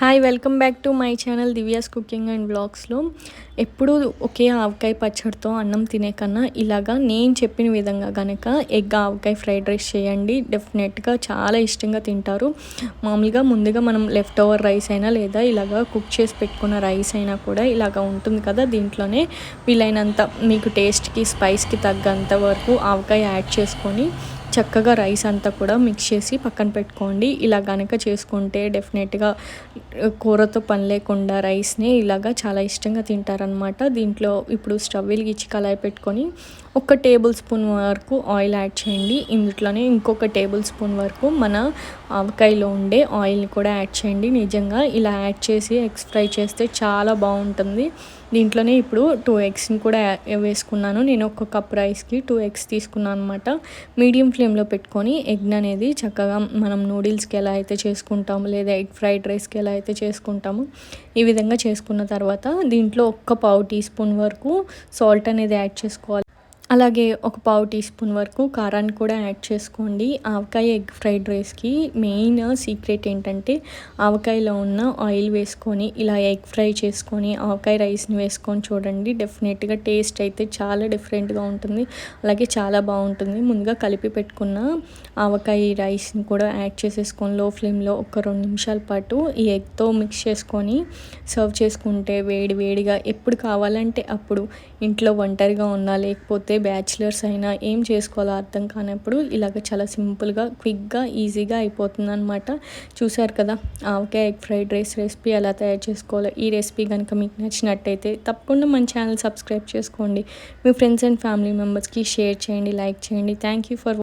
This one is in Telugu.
Hi welcome back to my channel Divya's cooking and బ్లాగ్స్లో ఎప్పుడు ఒకే ఆవకాయ పచ్చడితో అన్నం తినే కన్నా ఇలాగా నేను చెప్పిన విధంగా కనుక ఎగ్ ఆవకాయ ఫ్రైడ్ రైస్ చేయండి. డెఫినెట్గా చాలా ఇష్టంగా తింటారు. మామూలుగా ముందుగా మనం లెఫ్ట్ ఓవర్ రైస్ అయినా లేదా ఇలాగా కుక్ చేసి పెట్టుకున్న రైస్ అయినా కూడా ఇలాగ ఉంటుంది కదా దీంట్లోనే. వీలైనంత మీకు టేస్ట్కి స్పైస్కి తగ్గంత వరకు ఆవకాయ యాడ్ చేసుకొని చక్కగా రైస్ అంతా కూడా మిక్స్ చేసి పక్కన పెట్టుకోండి. ఇలా కనుక చేసుకుంటే డెఫినెట్గా కూరతో పని లేకుండా రైస్ని ఇలాగా చాలా ఇష్టంగా తింటారనమాట దీంట్లో ఇప్పుడు స్టవ్ వెలిగించి కలాయి పెట్టుకొని ఒక టేబుల్ స్పూన్ వరకు ఆయిల్ యాడ్ చేయండి. ఇందులోనే ఇంకొక టేబుల్ స్పూన్ వరకు మన ఆవకాయలో ఉండే ఆయిల్ని కూడా యాడ్ చేయండి. నిజంగా ఇలా యాడ్ చేసి ఎగ్స్ ఫ్రై చేస్తే చాలా బాగుంటుంది. దీంట్లోనే ఇప్పుడు టూ ఎగ్స్ని కూడా వేసుకున్నాను. నేను ఒక కప్ రైస్కి టూ ఎగ్స్ తీసుకున్నాను అనమాట మీడియం ఫ్లేమ్లో పెట్టుకొని ఎగ్ అనేది చక్కగా మనం నూడిల్స్కి ఎలా అయితే చేసుకుంటాము లేదా ఎగ్ ఫ్రైడ్ రైస్కి ఎలా అయితే చేసుకుంటామో ఈ విధంగా చేసుకున్న తర్వాత దీంట్లో ఒక్క పావు టీ స్పూన్ వరకు సాల్ట్ అనేది యాడ్ చేసుకోవాలి. అలాగే ఒక పావు టీ స్పూన్ వరకు కారాన్ని కూడా యాడ్ చేసుకోండి. ఆవకాయ ఎగ్ ఫ్రైడ్ రైస్కి మెయిన్ సీక్రెట్ ఏంటంటే ఆవకాయలో ఉన్న ఆయిల్ వేసుకొని ఇలా ఎగ్ ఫ్రై చేసుకొని ఆవకాయ రైస్ని వేసుకొని చూడండి. డెఫినెట్గా టేస్ట్ అయితే చాలా డిఫరెంట్గా ఉంటుంది. అలాగే చాలా బాగుంటుంది. ముందుగా కలిపి పెట్టుకున్న ఆవకాయ రైస్ని కూడా యాడ్ చేసేసుకొని లో ఫ్లేమ్లో ఒక రెండు నిమిషాల పాటు ఈ ఎగ్తో మిక్స్ చేసుకొని సర్వ్ చేసుకుంటే వేడి వేడిగా ఎప్పుడు కావాలంటే అప్పుడు ఇంట్లో ఒంటరిగా ఉన్నా లేకపోతే బ్యాచిలర్స్ అయినా ఏం చేసుకోవాలో అర్థం కానప్పుడు ఇలాగ చాలా సింపుల్గా క్విక్గా ఈజీగా అయిపోతుంది అనమాట చూసారు కదా avakaya egg fried rice recipe ఎలా తయారు చేసుకోవాలో ఈ రెసిపీ కనుక మీకు నచ్చినట్టయితే తప్పకుండా మన ఛానల్ సబ్స్క్రైబ్ చేసుకోండి. మీ ఫ్రెండ్స్ అండ్ ఫ్యామిలీ మెంబర్స్కి షేర్ చేయండి లైక్ చేయండి. Thank you for